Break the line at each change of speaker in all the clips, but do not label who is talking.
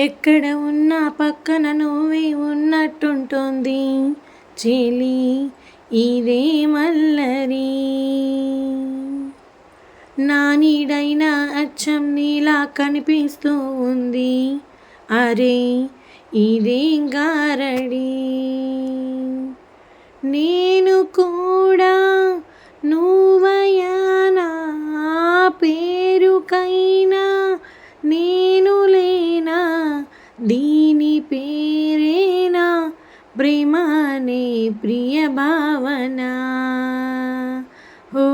ఎక్కడ ఉన్నా పక్కన నువ్వే ఉన్నట్టుంటుంది చెలి. ఇదే మల్లరి. నా నీడైన అచ్చం నీలా కనిపిస్తూ ఉంది. అరే ఇదేం గారడి? నేను దీని పేరేనా? ప్రేమనే ప్రియ భావన ఓ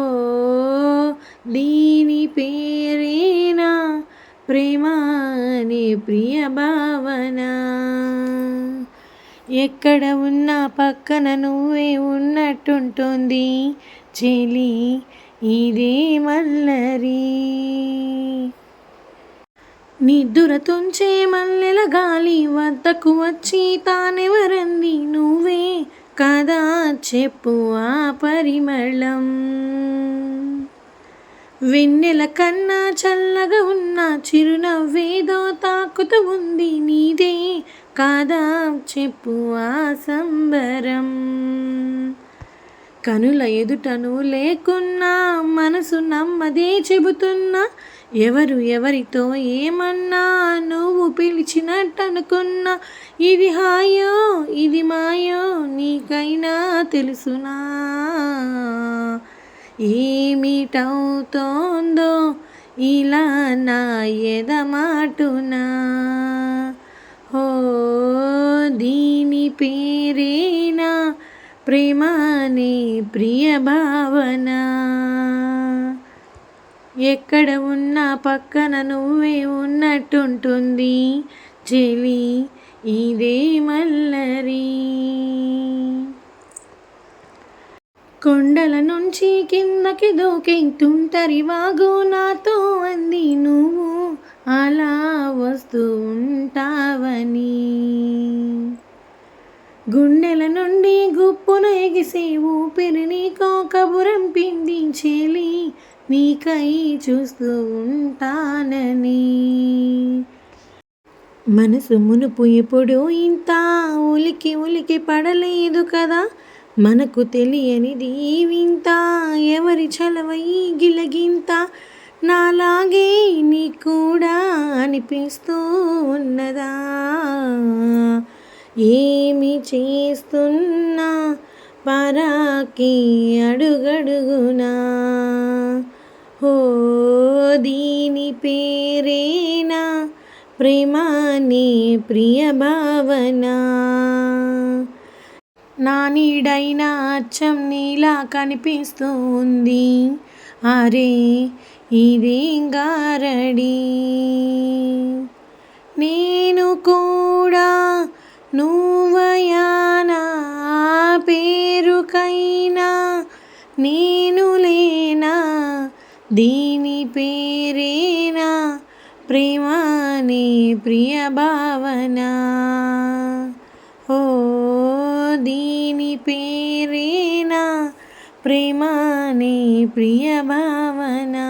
దీని పేరేనా? ప్రేమనే ప్రియ భావన ఎక్కడ ఉన్నా పక్కన నువ్వే ఉన్నట్టుంటుంది చెలి ఇదే మల్లరి. నిద్దురతుంచే మల్లెల గాలి వద్దకు వచ్చి తానెవరంది నువ్వే కదా చెప్పు ఆ పరిమళం. వెన్నెల కన్నా చల్లగా ఉన్న చిరునవ్వేదో తాకుతూ ఉంది నీదే కాదా చెప్పు ఆ సంబరం. కనుల ఎదుటను లేకున్నా మనసు నమ్మదే చెబుతున్నా. ఎవరు ఎవరితో ఏమన్నా నువ్వు పిలిచినట్టనుకున్నా. ఇది హాయో ఇది మాయో నీకైనా తెలుసునా. ఏమిటవుతోందో ఇలా నా ఎదమాటునా. హో దీని పేరే ప్రేమాని ప్రియ భావన ఎక్కడ ఉన్నా పక్కన నువ్వే ఉన్నట్టుంటుంది చెలి ఇదే మల్లరి. కొండల నుంచి కిందకి దూకే తుంటరి వాగు నాతో అంది నువ్వు అలా వస్తూ ఉంటావని. గుండె నుండి గుప్పున ఎగిసే ఊపిరిని కాకబురం చెలి నీకై చూస్తూ ఉంటానని. మనసు మునుపు ఎప్పుడు ఇంత ఉలికి ఉలికి పడలేదు కదా. మనకు తెలియనిది వింత ఎవరి చలవై గిలగింత. నాలాగే నీ కూడా అనిపిస్తూ ఉన్నదా. ఏమి చేస్తున్నా? పరాకి అడుగడుగునా? ఓ దీని పేరేనా? ప్రేమాని ప్రియ భావన నా నీడైన అచ్చం నీలా కనిపిస్తుంది. అరే ఇదేం గారడి? నేను కూడా నువ్వయానా పేరుకైనా నేను లేనా? దీని పేరేనా? ప్రేమాని ప్రియ భావన ఓ దీని పేరేనా? ప్రేమాని ప్రియ భావనా